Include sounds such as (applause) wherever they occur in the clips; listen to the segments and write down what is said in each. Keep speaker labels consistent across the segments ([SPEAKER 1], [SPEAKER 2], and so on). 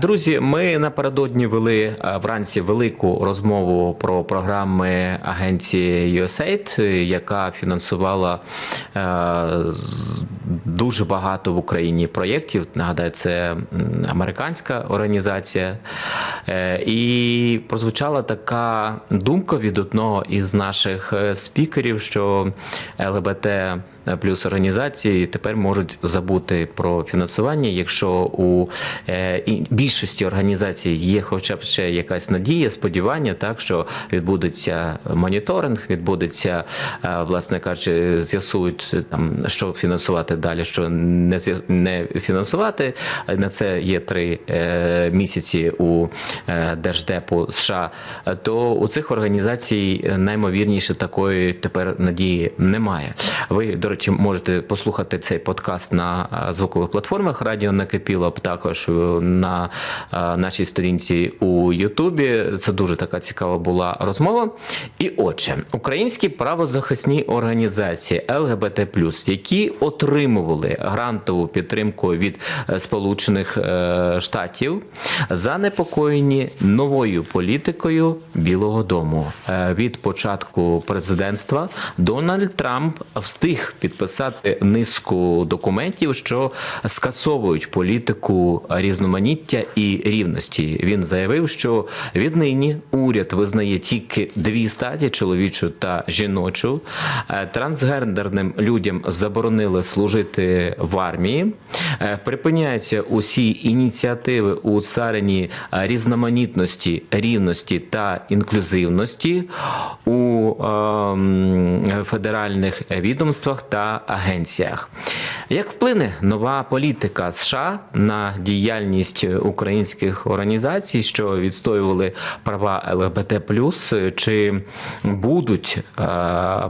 [SPEAKER 1] Друзі, ми напередодні вели вранці велику розмову про програми агенції USAID, яка фінансувала дуже багато в Україні проєктів. Нагадаю, це американська організація. Е, І прозвучала така думка від одного із наших е, спікерів, що ЛГБТ плюс організації тепер можуть забути про фінансування, якщо у е, більшості організацій є хоча б ще якась надія, сподівання, так що відбудеться моніторинг, відбудеться, е, власне кажучи, з'ясують е, там, що фінансувати далі, що не не фінансувати. На це є три е, місяці у е, Держдепу США. То у цих організацій е, наймовірніше такої тепер надії немає. Ви, до речі, можете послухати цей подкаст на звукових платформах Радіо Накипіло, також е, на нашій сторінці у Ютубі. Це дуже така цікава була розмова. І отже, українські правозахисні організації ЛГБТ, які отримували грантову підтримку від е, Сполучених е, Штатів, занепокоєні новою політикою Білого Дому. Від початку президентства Дональд Трамп встиг підписати низку документів, що скасовують політику різноманіття і рівності. Він заявив, що віднині уряд визнає тільки дві статі чоловічу та жіночу. Е, Трансгендерним людям заборонили служити в армії. Е, Припиняються усі ініціативи у царині е, різноманітності, рівності та інклюзивності у ем, федеральних відомствах та агенціях. Як вплине нова політика США на діяльність українських організацій, що відстоювали права ЛГБТ+, чи будуть е,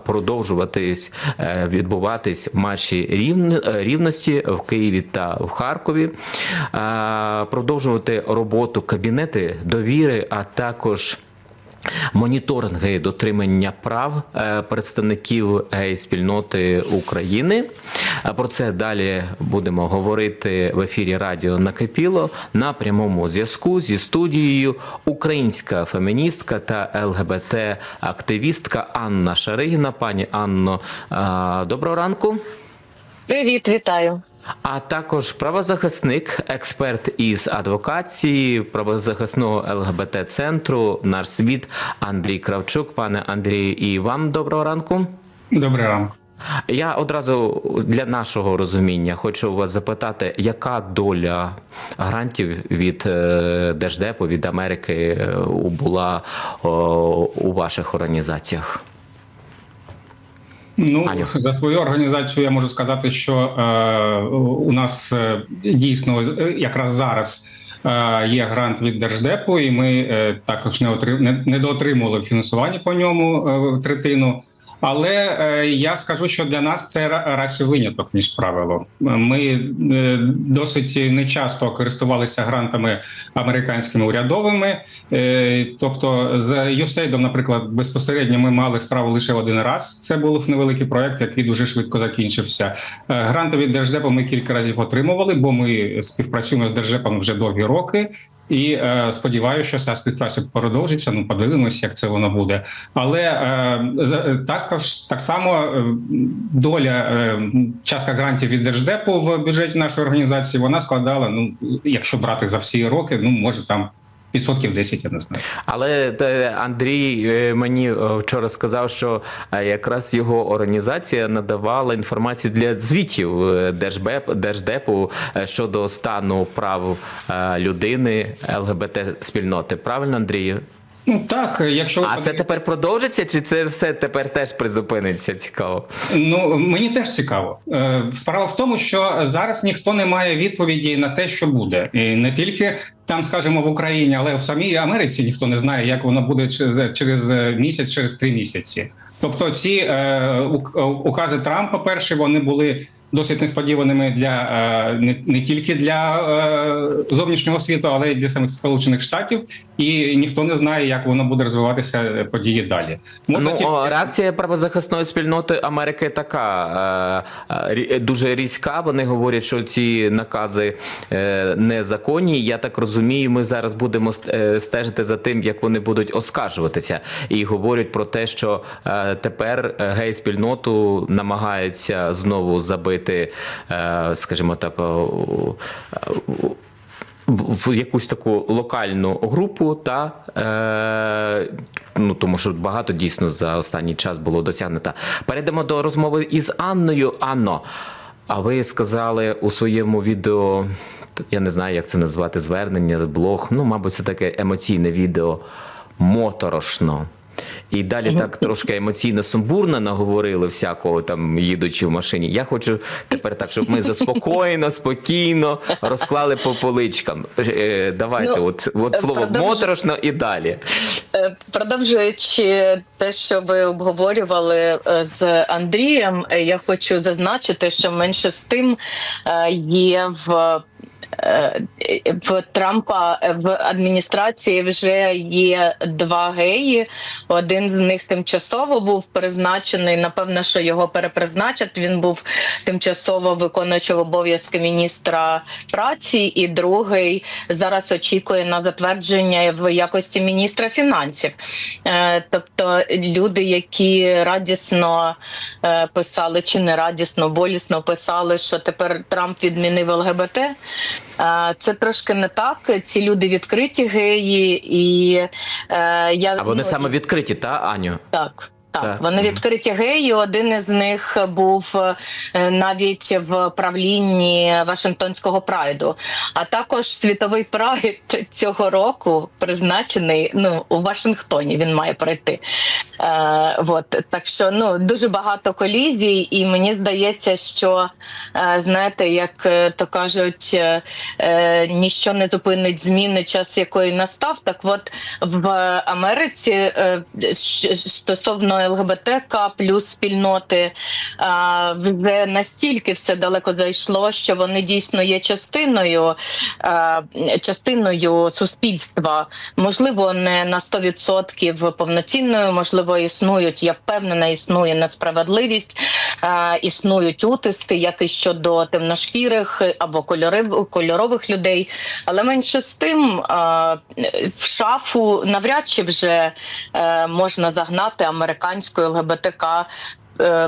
[SPEAKER 1] продовжуватись е, відбуватись марші рівн- рівності в Києві та в Харкові, е, продовжувати роботу кабінети довіри, а також моніторинги дотримання прав е, представників гей-спільноти України. Е, Про це далі будемо говорити в ефірі Радіо Накипіло на прямому зв'язку зі студією українська феміністка та ЛГБТ-активістка Анна Шаригіна. Пані Анно, е, доброго ранку.
[SPEAKER 2] Привіт, вітаю.
[SPEAKER 1] А також правозахисник, експерт із адвокації правозахисного ЛГБТ центру наш світ Андрій Кравчук. Пане Андрію, і вам доброго ранку.
[SPEAKER 3] Добрий ранок.
[SPEAKER 1] Я одразу для нашого розуміння хочу у вас запитати, яка доля грантів від е, Держдепу від Америки е, була у ваших організаціях?
[SPEAKER 3] Ну
[SPEAKER 1] Аню.
[SPEAKER 3] за свою організацію я можу сказати, що е, у нас е, дійсно е, якраз зараз е, є грант від держдепу, і ми е, також не отримали не, не доотримували фінансування по ньому е, третину. Але е, я скажу, що для нас це ра- радше виняток ніж правило. Ми е, досить нечасто користувалися грантами американськими урядовими. Е, тобто, з USAID, наприклад, безпосередньо ми мали справу лише один раз. Це був невеликий проект, який дуже швидко закінчився. Гранти від держдепу ми кілька разів отримували, бо ми співпрацюємо з держдепом вже довгі роки. І е, сподіваюся, що ця співпраця продовжиться. Ну, подивимося, як це воно буде. Але е, також так само е, доля е, частка грантів від держдепу в бюджеті нашої організації вона складала. Ну, якщо брати за всі роки, ну може там відсотків 10, я не знаю.
[SPEAKER 1] Але Андрій е, мені е, вчора сказав, що е, якраз його організація надавала інформацію для звітів Держбеп, Держдепу щодо стану прав людини ЛГБТ спільноти. Правильно, Андрію?
[SPEAKER 3] Ну так, якщо
[SPEAKER 1] А це тепер продовжиться, чи це все тепер теж призупиниться? Цікаво.
[SPEAKER 3] Ну мені теж цікаво. Е, Справа в тому, що зараз ніхто не має відповіді на те, що буде, і не тільки там, скажімо, в Україні, але в самій Америці ніхто не знає, як воно буде через, через місяць, через три місяці. Тобто, ці е, укази Трампа, перші вони були досить несподіваними для е, не, не тільки для е, зовнішнього світу, але й для самих Сполучених Штатів. І ніхто не знає, як воно буде розвиватися е, події далі. Можна
[SPEAKER 1] Ну,
[SPEAKER 3] тільки-
[SPEAKER 1] реакція правозахисної спільноти Америки така дуже різка. Вони говорять, що ці накази незаконні. Я так розумію, ми зараз будемо стежити за тим, як вони будуть оскаржуватися, і говорять про те, що тепер е, гей-спільноту намагається знову забити, е, скажімо так. в якусь таку локальну групу, та е, ну тому що багато дійсно за останній час було досягнуто. Перейдемо до розмови із Анною. Анно, а ви сказали у своєму відео, я не знаю, як це назвати, звернення, блог. Ну, мабуть, це таке емоційне відео моторошно. І далі так трошки емоційно сумбурно наговорили всякого там, їдучи в машині. Я хочу тепер так, щоб ми заспокоєно, спокійно розклали по поличкам. Е, Давайте,
[SPEAKER 2] Ну,
[SPEAKER 1] от, от
[SPEAKER 2] е,
[SPEAKER 1] слово
[SPEAKER 2] продовж-
[SPEAKER 1] моторошно і далі.
[SPEAKER 2] Е, Продовжуючи те, що ви обговорювали е, з Андрієм, е, я хочу зазначити, що менше з тим е, є в. Е, В Трампа е, в адміністрації вже є два геї. Один з них тимчасово був призначений. Напевно, що його перепризначать. Він був тимчасово виконуючим обов'язки міністра праці, і другий зараз очікує на затвердження в якості міністра фінансів. Е, Тобто люди, які радісно писали чи не радісно, болісно писали, що тепер Трамп відмінив ЛГБТ. Е, Це трошки не так. Ці люди відкриті геї, і е, я
[SPEAKER 1] А вони
[SPEAKER 2] ну,
[SPEAKER 1] саме відкриті, та Аню?
[SPEAKER 2] так. Так, вони відкриті геї. Один із них був е, навіть в правлінні Вашингтонського прайду. А також світовий прайд (laughs) цього року призначений ну у Вашингтоні. Він має пройти. Е, от так що ну дуже багато колізій, і мені здається, що е, знаєте, як е, то кажуть, е, е, ніщо не зупинить зміни, час якої настав. Так от в Америці е, стосовно ЛГБТК плюс спільноти вже настільки все далеко зайшло, що вони дійсно є частиною, частиною суспільства. Можливо, не на 100% повноцінною, можливо, існують. Я впевнена, існує несправедливість, існують утиски, як і щодо темношкірих або кольорив, кольорових людей. Але менше з тим в шафу навряд чи вже е, можна загнати американську ЛГБТК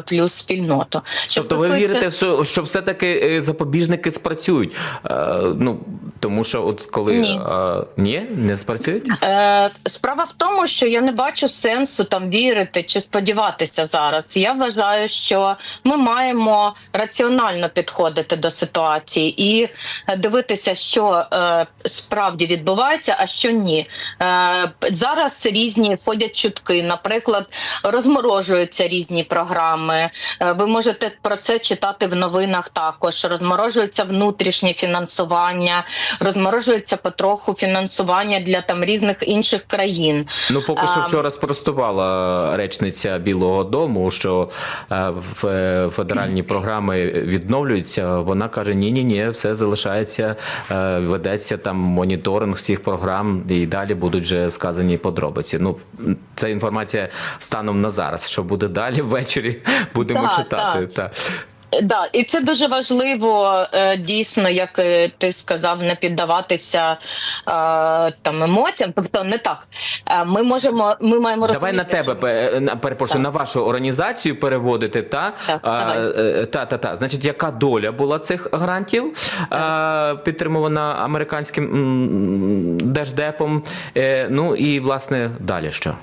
[SPEAKER 2] плюс спільноту. Що
[SPEAKER 1] Тобто ви вірите, в що- що все-таки е, запобіжники спрацюють? Е, ну, тому що от коли
[SPEAKER 2] Ні.
[SPEAKER 1] е, ні, не спрацюють?
[SPEAKER 2] Е, справа в тому, що я не бачу сенсу там вірити чи сподіватися зараз. Я вважаю, що ми маємо раціонально підходити до ситуації і е, дивитися, що е, справді відбувається, а що ні. Е, зараз різні ходять чутки. Наприклад, розморожуються різні програми. Е, ви можете про це читати в новинах. Також розморожується внутрішнє фінансування, розморожується потроху фінансування для там різних інших країн.
[SPEAKER 1] Ну, поки що вчора спростувала речниця Білого Дому, що е, в- е, федеральні програми відновлюються. Вона каже: ні, ні, ні, все залишається, ведеться там моніторинг всіх програм, і далі будуть вже сказані подробиці. Ну, це інформація станом на зараз. Що буде далі (laughs) ввечері, будемо
[SPEAKER 2] Так,
[SPEAKER 1] читати.
[SPEAKER 2] так.
[SPEAKER 1] Та.
[SPEAKER 2] Е, Да, і це дуже важливо е, дійсно, як е, ти сказав, не піддаватися е, там емоціям. Тобто не так. Ми можемо, ми маємо
[SPEAKER 1] Давай на тебе
[SPEAKER 2] що-
[SPEAKER 1] перепрошую, на вашу організацію переводити. Та
[SPEAKER 2] Так,
[SPEAKER 1] А, та та та значить, яка доля була цих грантів, а, підтримувана американським держдепом? Ну і власне далі що?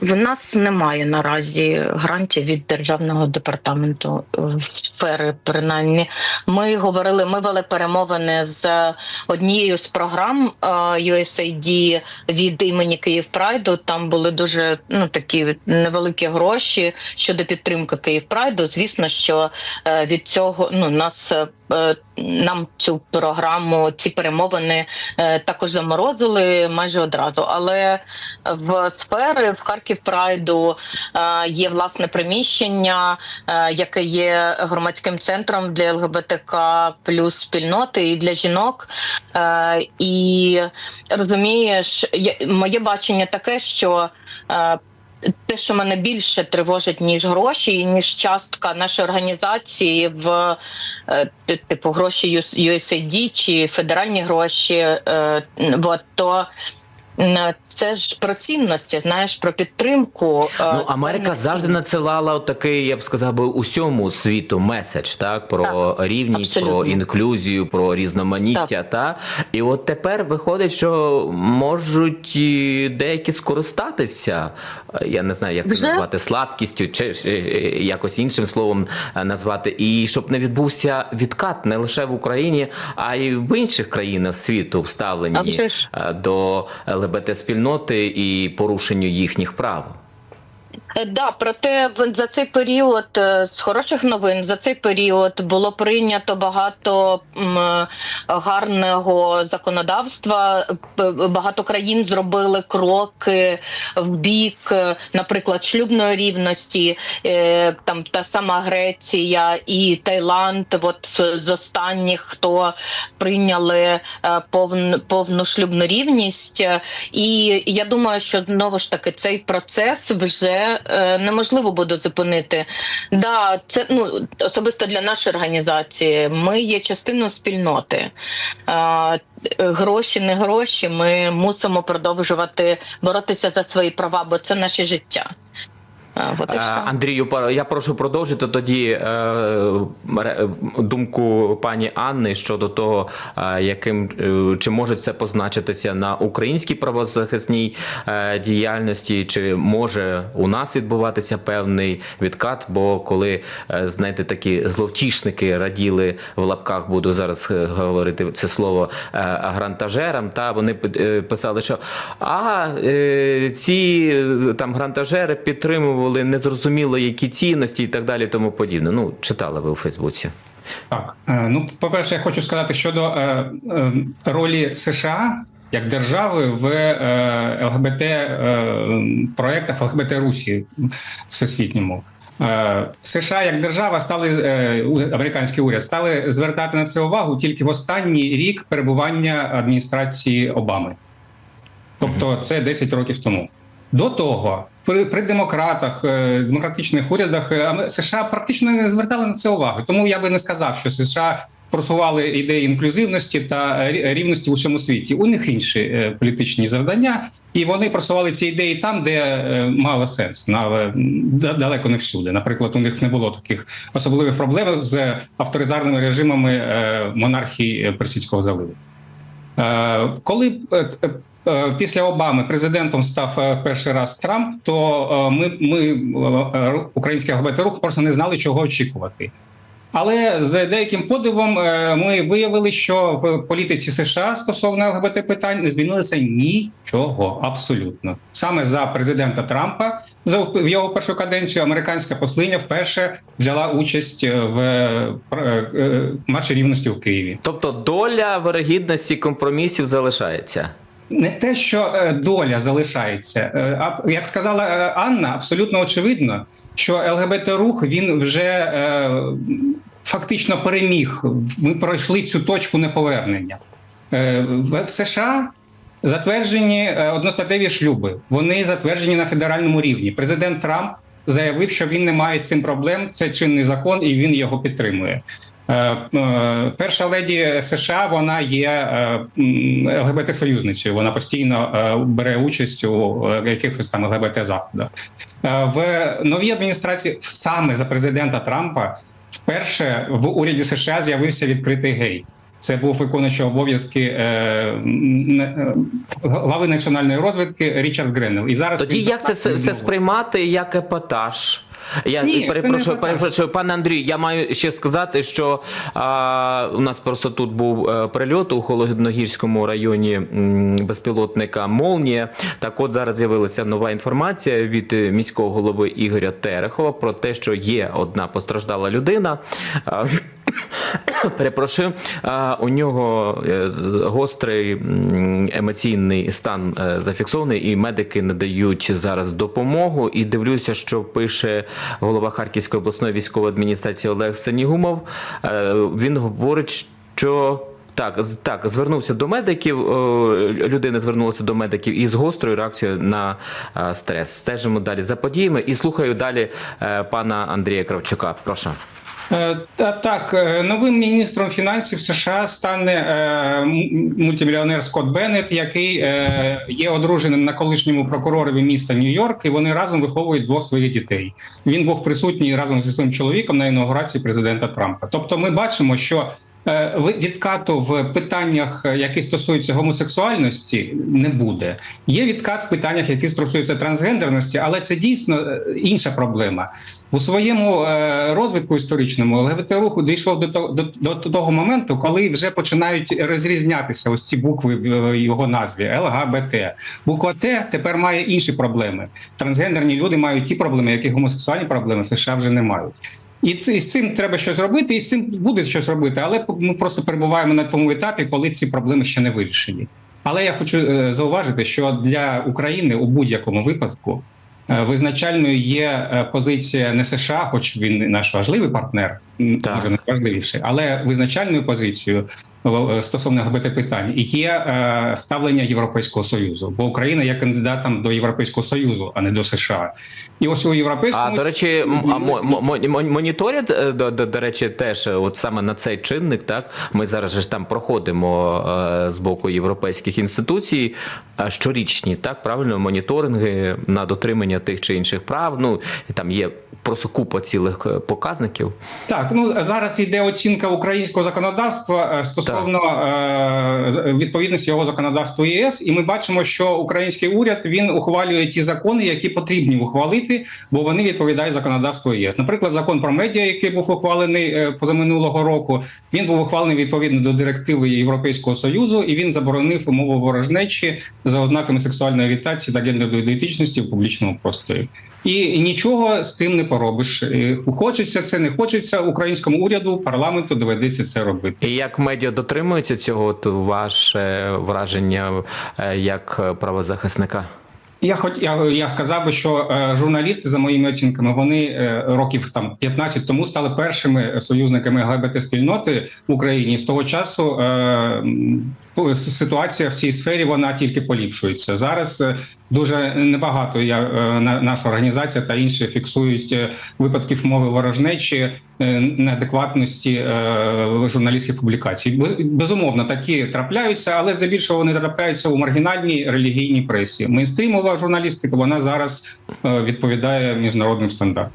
[SPEAKER 2] В нас немає наразі грантів від державного департаменту е, сфери. Принаймні, ми говорили, ми вели перемовини з однією з програм е, USAID від імені Київ Прайду. Там були дуже ну такі невеликі гроші щодо підтримки Київ Прайду. Звісно, що е, від цього ну нас. Е, нам цю програму, ці перемовини е, також заморозили майже одразу. Але в сфери в Харків Прайду е, є власне приміщення, яке є громадським центром для ЛГБТК плюс спільноти і для жінок. І розумієш, моє бачення таке, що. Те, що мене більше тривожить, ніж гроші, ніж частка нашої організації в е, типу гроші US- USAID чи федеральні гроші, е, то це ж про цінності, знаєш, про підтримку. е,
[SPEAKER 1] Ну, Америка завжди надсилала такий, я б сказав би, усьому світу меседж, так про рівність, про інклюзію, про різноманіття. Та і от тепер виходить, що можуть деякі скористатися. е, Я не знаю, як це
[SPEAKER 2] Вже?
[SPEAKER 1] назвати слабкістю, чи е, е, якось іншим словом е, назвати, і щоб не відбувся відкат не лише в Україні, а й в інших країнах світу вставлені е, до ЛГБТ спільноти і порушенню їхніх прав.
[SPEAKER 2] Е, Да, проте за цей період е, з хороших новин за цей період було прийнято багато е, гарного законодавства. Багато країн зробили кроки в бік, наприклад, шлюбної рівності. Там та сама Греція і Таїланд. От з- останніх, хто прийняли е, повн, повну шлюбну рівність. І я думаю, що знову ж таки цей процес вже неможливо буде зупинити. Да, це ну особисто для нашої організації. Ми є частиною спільноти. Е, Гроші, не гроші. Ми мусимо продовжувати боротися за свої права, бо це наше життя. От і
[SPEAKER 1] Е,
[SPEAKER 2] все.
[SPEAKER 1] Андрію, я прошу продовжити тоді е, думку пані Анни щодо того, е, яким чи може це позначитися на українській правозахисній діяльності, чи може у нас відбуватися певний відкат? Бо коли знаєте, такі зловтішники раділи в лапках, буду зараз говорити це слово грантажерам, та вони пи- писали, що а ці там грантажери підтримували незрозуміло які цінності і так далі, тому подібне. Ну, читали ви у Фейсбуці.
[SPEAKER 3] Так, е, ну по-перше, я хочу сказати щодо е, е, ролі США як держави в е, ЛГБТ е, проєктах ЛГБТ Русі всесвітньому. Е, США як держава стали е, американський уряд стали звертати на це увагу тільки в останній рік перебування адміністрації Обами. Тобто це 10 років тому. До того, при, при демократах, е, демократичних урядах е, США практично не звертали на це увагу. Тому я би не сказав, що США просували ідеї інклюзивності та е, рівності в усьому світі. У них інші політичні завдання, і вони просували ці ідеї там, де мало сенс, на, далеко не всюди. Наприклад, у них не було таких особливих проблем з авторитарними режимами монархії Персидського заливу. Коли після Обами президентом став е, перший раз Трамп, то е, ми, ми е, е, український ЛГБТ рух просто не знали, чого очікувати. Але з деяким подивом е, ми виявили, що в політиці США стосовно ЛГБТ питань не змінилося нічого абсолютно. Саме за президента Трампа за в його першу каденцію американська послиня вперше взяла участь в е, е, марші рівності в Києві.
[SPEAKER 1] Тобто доля вирогідності компромісів залишається.
[SPEAKER 3] Не те, що е, доля залишається, е, а як сказала е, Анна, абсолютно очевидно, що ЛГБТ рух він вже фактично переміг. Ми пройшли цю точку неповернення. В США затверджені одностатеві шлюби. Вони затверджені на федеральному рівні. Президент Трамп заявив, що він не має з цим проблем. Це чинний закон, і він його підтримує. Е, е, Перша леді США вона є е, ЛГБТ-союзницею. Вона постійно бере участь у якихось там ЛГБТ заходах. В новій адміністрації саме за президента Трампа вперше в уряді США з'явився відкритий гей. Це був виконуючий обов'язки е, глави національної розвідки Річард Греннел. І зараз
[SPEAKER 1] Тоді як це все, все сприймати як епатаж? Я
[SPEAKER 3] Ні, це не
[SPEAKER 1] перепрошую, перепрошую, пане Андрію. Я маю ще сказати, що а, у нас просто тут був е, прильот у Холодногірському районі м, безпілотника Молнія. Так, от зараз з'явилася нова інформація від міського голови Ігоря Терехова про те, що є одна постраждала людина. А, (coughs) Перепрошую, у нього е, гострий емоційний стан е, зафіксований, і медики надають зараз допомогу. І дивлюся, що пише голова Харківської обласної військової адміністрації Олег Санігумов. Е, Він говорить, що. Так, так, звернувся до медиків. Людина звернулася до медиків із гострою реакцією на стрес. Стежимо далі за подіями і слухаю далі пана Андрія Кравчука. Прошу.
[SPEAKER 3] Е, Та так, е, новим міністром фінансів США стане е, мультимільйонер Скотт Беннет, який є одруженим на колишньому прокуророві міста Нью-Йорк, і вони разом виховують двох своїх дітей. Він був присутній разом зі своїм чоловіком на інаугурації президента Трампа. Тобто, ми бачимо, що відкату в питаннях, які стосуються гомосексуальності, не буде. Є відкат в питаннях, які стосуються трансгендерності, але це дійсно інша проблема. У своєму е, розвитку історичному ЛГБТ руху дійшов до до, до того моменту, коли вже починають розрізнятися ось ці букви в його назві ЛГБТ. Буква Т тепер має інші проблеми. Трансгендерні люди мають ті проблеми, які гомосексуальні проблеми США вже не мають. І це з цим треба щось робити, і з цим буде щось робити. Але ми просто перебуваємо на тому етапі, коли ці проблеми ще не вирішені. Але я хочу е, зауважити, що для України у будь-якому випадку е, визначальною є е, позиція не США, хоч він наш важливий партнер,
[SPEAKER 1] Так.
[SPEAKER 3] може найважливіший, але визначальною позицією е, стосовно ЛГБТ питань є е, ставлення Європейського союзу, бо Україна є кандидатом до Європейського союзу, а не до США. І ось у європейському
[SPEAKER 1] А до речі, моніторять е, до, до, до речі, теж е, от саме на цей чинник. Так ми зараз ж там проходимо е, з боку європейських інституцій е, щорічні, так правильно моніторинги на дотримання тих чи інших прав. Ну і там є просто купа цілих е, показників.
[SPEAKER 3] Так, ну зараз йде оцінка українського законодавства е, стосовно е, відповідності його законодавству ЄС, і ми бачимо, що український уряд він ухвалює ті закони, які потрібні ухвалити, бо вони відповідають законодавству ЄС. Наприклад, закон про медіа, який був ухвалений позаминулого року, він був ухвалений відповідно до директиви Європейського союзу, і він заборонив мову ворожнечі за ознаками сексуальної орієнтації та гендерної ідентичності в публічному просторі. І нічого з цим не поробиш. Хочеться це, не хочеться українському уряду, парламенту доведеться це робити.
[SPEAKER 1] І як медіа дотримуються цього, от ваше враження е, як правозахисника?
[SPEAKER 3] Я хоч я, я сказав би, що е, журналісти, за моїми оцінками, вони е, років там 15 тому стали першими союзниками ЛГБТ спільноти в Україні. З того часу е, ситуація в цій сфері вона тільки поліпшується. Зараз е, дуже небагато я е, на наша організація та інші фіксують е, випадків мови ворожнечі, неадекватності журналістських публікацій. Бе- Безумовно, такі трапляються, але здебільшого вони трапляються у маргінальній релігійній пресі. Мейнстрімова журналістика вона зараз відповідає міжнародним стандартам.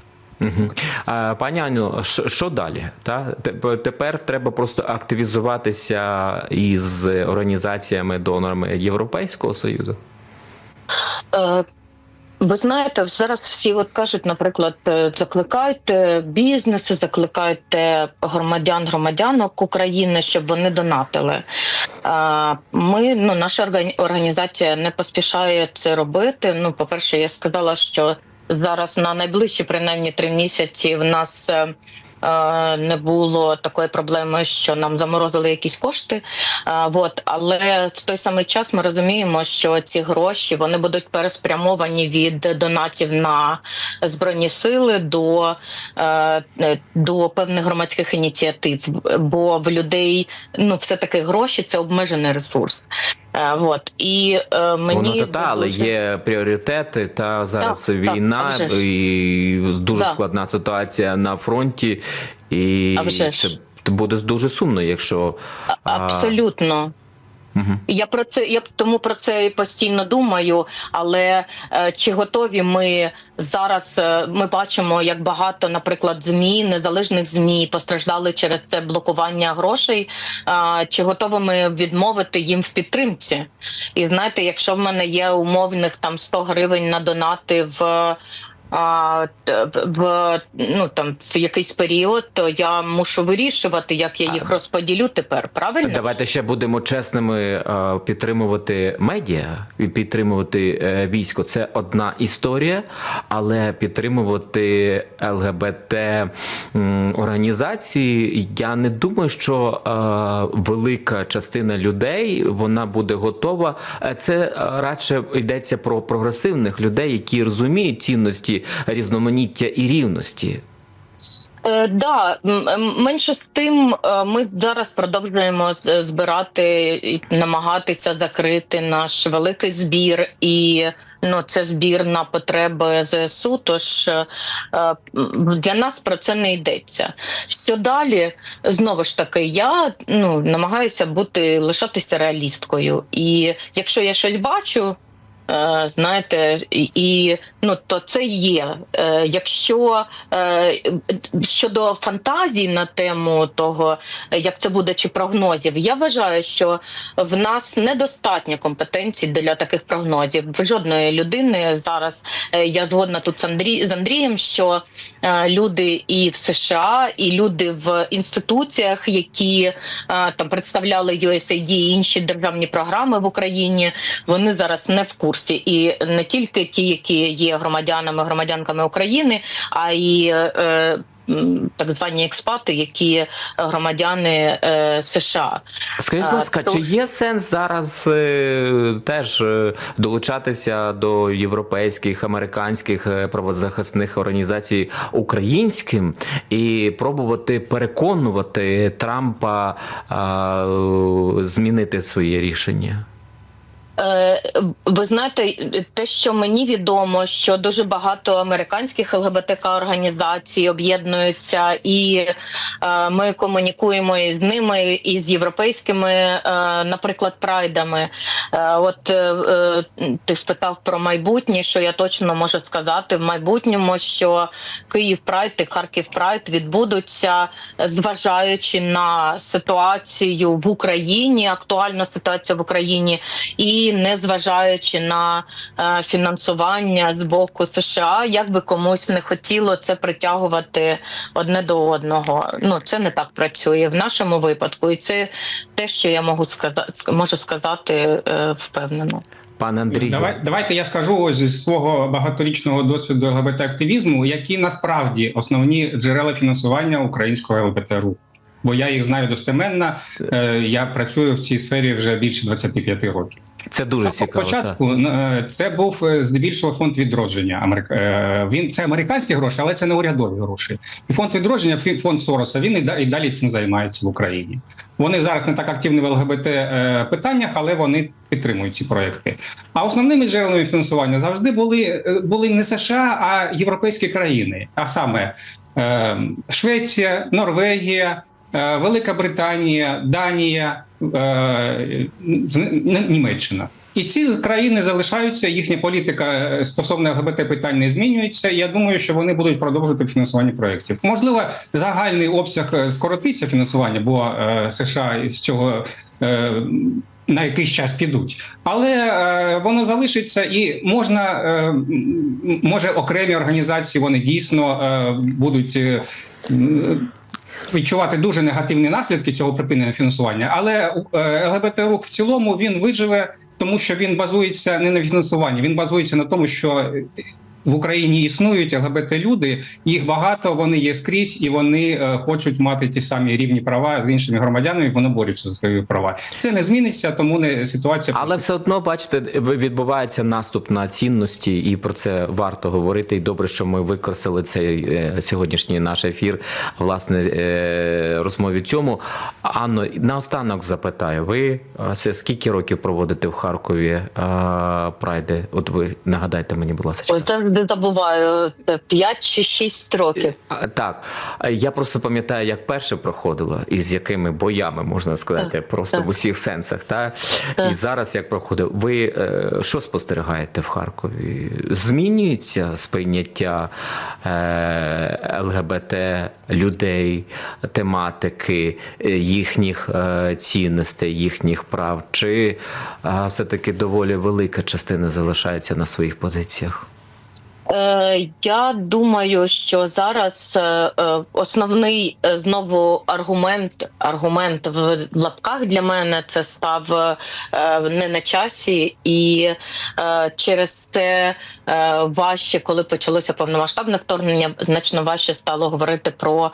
[SPEAKER 1] Пані Аню, що, далі? Та? Тепер треба просто активізуватися із організаціями донорами Європейського Союзу.
[SPEAKER 2] Е, Ви знаєте, зараз всі от кажуть, наприклад, е, закликайте бізнеси, закликайте громадян, громадянок України, щоб вони донатили. Е, Ми, ну, наша організація не поспішає це робити. Ну, по-перше, я сказала, що зараз на найближчі принаймні три місяці в нас. е, е, Не було такої проблеми, що нам заморозили якісь кошти. А, вот, але в той самий час ми розуміємо, що ці гроші вони будуть переспрямовані від донатів на збройні сили до, е, е, до певних громадських ініціатив. Бо в людей ну все таки гроші це обмежений ресурс. Е, вот. І е, мені
[SPEAKER 1] Воно та, але
[SPEAKER 2] дуже-
[SPEAKER 1] є пріоритети, та зараз
[SPEAKER 2] Так, так,
[SPEAKER 1] війна
[SPEAKER 2] так,
[SPEAKER 1] і дуже
[SPEAKER 2] Да.
[SPEAKER 1] складна ситуація на фронті, і це буде дуже сумно, якщо
[SPEAKER 2] А- Абсолютно.
[SPEAKER 1] Мгм.
[SPEAKER 2] Я про це я тому про це постійно думаю. Але е, чи готові ми зараз? е, ми бачимо, як багато, наприклад, змі, незалежних змі постраждали через це блокування грошей. Е, чи готові ми відмовити їм в підтримці? І знаєте, якщо в мене є умовних там 100 гривень на донати в. А, в ну там в якийсь період, то я мушу вирішувати, як я їх розподілю тепер. Правильно
[SPEAKER 1] Давайте ще будемо чесними е, підтримувати медіа і підтримувати е, військо. Це одна історія, але підтримувати ЛГБТ організації. Я не думаю, що е, велика частина людей вона буде готова. Це радше йдеться про прогресивних людей, які розуміють цінності різноманіття і рівності.
[SPEAKER 2] Е, да, менше з тим, е, ми зараз продовжуємо збирати і намагатися закрити наш великий збір, і ну це збір на потреби ЗСУ. Тож е, е, для нас про це не йдеться. Що далі? Знову ж таки, я ну намагаюся бути лишатися реалісткою, і якщо я щось бачу. Е, Знаєте, і, ну то це є. Е, якщо е, щодо фантазій на тему того, як це буде, чи прогнозів, я вважаю, що в нас недостатньо компетенцій для таких прогнозів. В жодної людини зараз я згодна тут з Андрій з Андрієм, що люди і в США, і люди в інституціях, які там представляли USAID і інші державні програми в Україні, вони зараз не в курсі, і не тільки ті, які є громадянами, громадянками України, а й е, так звані експати, які громадяни е, США.
[SPEAKER 1] Скажіть, будь ласка, чи є сенс зараз е, теж е, долучатися до європейських, американських е, правозахисних організацій українським і пробувати переконувати Трампа е, змінити своє рішення?
[SPEAKER 2] Е, Ви знаєте, те, що мені відомо, що дуже багато американських ЛГБТК організацій об'єднуються, і е, ми комунікуємо і з ними, і з європейськими, е, наприклад, прайдами. Е, От е, е, ти спитав про майбутнє, що я точно можу сказати в майбутньому, що Київ Прайд і Харків Прайд відбудуться, зважаючи на ситуацію в Україні, актуальна ситуація в Україні, і не зважаючи на е, фінансування з боку США, як би комусь не хотіло це притягувати одне до одного. Ну це не так працює в нашому випадку, і це те, що я можу сказати, можу сказати е, впевнено.
[SPEAKER 1] Пане Андрію,
[SPEAKER 3] Давай, давайте я скажу ось зі свого багаторічного досвіду ЛГБТ-активізму, які насправді основні джерела фінансування українського ЛГБТ-руху. Бо я їх знаю достеменно. е, Я працюю в цій сфері вже більше 25 років.
[SPEAKER 1] Це дуже цікаво. так.
[SPEAKER 3] початку е, це був е, здебільшого фонд відродження. Америка- е, Він це американські гроші, але це не урядові гроші. І фонд відродження, фонд Сороса, він і да- і далі цим займається в Україні. Вони зараз не так активні в ЛГБТ питаннях, але вони підтримують ці проекти. А основними джерелами фінансування завжди були, були не США, а європейські країни, а саме е, Швеція, Норвегія. Велика Британія, Данія, Німеччина. І ці країни залишаються, їхня політика е, стосовно ЛГБТ питань не змінюється. Я думаю, що вони будуть продовжувати фінансування проєктів. Можливо, загальний обсяг е, скоротиться фінансування, бо е, США з цього. е, На якийсь час підуть, але е, воно залишиться, і можна е, може окремі організації вони дійсно е, будуть е, відчувати дуже негативні наслідки цього припинення фінансування. Але е, ЛГБТ рух в цілому він виживе, тому що він базується не на фінансуванні, він базується на тому, що в Україні існують ЛГБТ люди, їх багато, вони є скрізь, і вони е, хочуть мати ті самі рівні права з іншими громадянами. Вони борються за свої права. Це не зміниться, тому не ситуація
[SPEAKER 1] Але все одно, бачите, відбувається наступ на цінності, і про це варто говорити. І добре, що ми використали цей е, сьогоднішній наш ефір, власне, е, розмові цьому. Анно, наостанок запитаю, ви це скільки років проводите в Харкові е, прайди? От ви нагадайте мені, будь ласка.
[SPEAKER 2] Завжди забуваю 5 чи 6 років.
[SPEAKER 1] Так, я просто пам'ятаю, як перше проходило, і з якими боями можна сказати,
[SPEAKER 2] Так,
[SPEAKER 1] просто
[SPEAKER 2] так.
[SPEAKER 1] в усіх сенсах. Та?
[SPEAKER 2] Так.
[SPEAKER 1] І зараз як проходив, ви е, що спостерігаєте в Харкові? Змінюється сприйняття е, ЛГБТ людей, тематики, е, їхніх е, цінностей, їхніх прав? Чи е, все-таки доволі велика частина залишається на своїх позиціях?
[SPEAKER 2] Е, Я думаю, що зараз е, е, основний знову аргумент, аргумент в лапках для мене це став не на часі, і через це е, важче, коли почалося повномасштабне вторгнення, значно важче стало говорити про,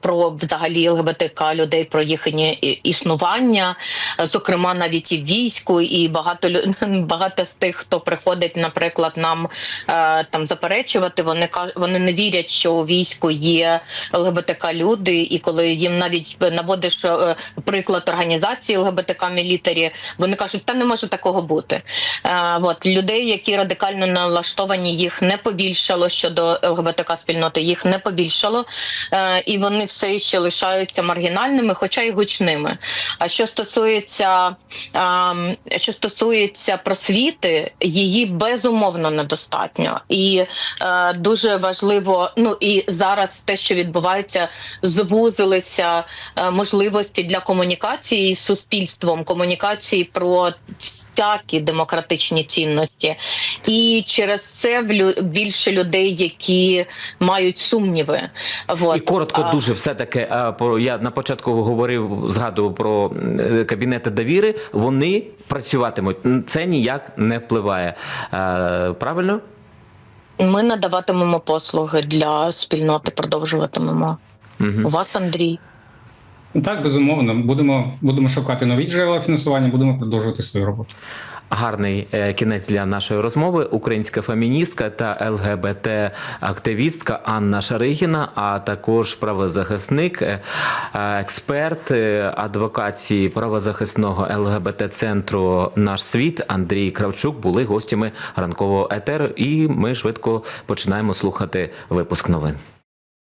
[SPEAKER 2] про взагалі ЛГБТК людей, про їхнє існування, зокрема навіть і війську, і багато (laughs) багато з тих, хто приходить, наприклад, нам там заперечувати. Вони вони не вірять, що у війську є ЛГБТК люди, і коли їм навіть наводиш е, приклад організації ЛГБТК мілітарі, вони кажуть, та не може такого бути. Е, от людей, які радикально налаштовані, їх не побільшало щодо ЛГБТК спільноти, їх не побільшало, е, і вони все ще лишаються маргінальними, хоча й гучними. А що стосується що стосується просвіти, її безумовно недостатньо, і е, дуже важливо. Ну і зараз те, що відбувається, звузилися е, можливості для комунікації з суспільством, комунікації про всякі демократичні цінності, і через це більше людей, які мають сумніви. Вот.
[SPEAKER 1] І коротко
[SPEAKER 2] А,
[SPEAKER 1] дуже все таки про я на початку говорив, згадував про е, кабінети довіри. Вони працюватимуть. Це ніяк не впливає. Е, Правильно?
[SPEAKER 2] Ми надаватимемо послуги для спільноти, продовжуватимемо.
[SPEAKER 1] Угу.
[SPEAKER 2] У вас, Андрій.
[SPEAKER 3] Так, безумовно, будемо, будемо шукати нові джерела фінансування, будемо продовжувати свою роботу.
[SPEAKER 1] Гарний е, кінець для нашої розмови. Українська феміністка та ЛГБТ-активістка Анна Шаригіна, а також правозахисник, е, експерт е, адвокації правозахисного ЛГБТ-центру Наш світ Андрій Кравчук були гостями ранкового етеру. І ми швидко починаємо слухати випуск новин.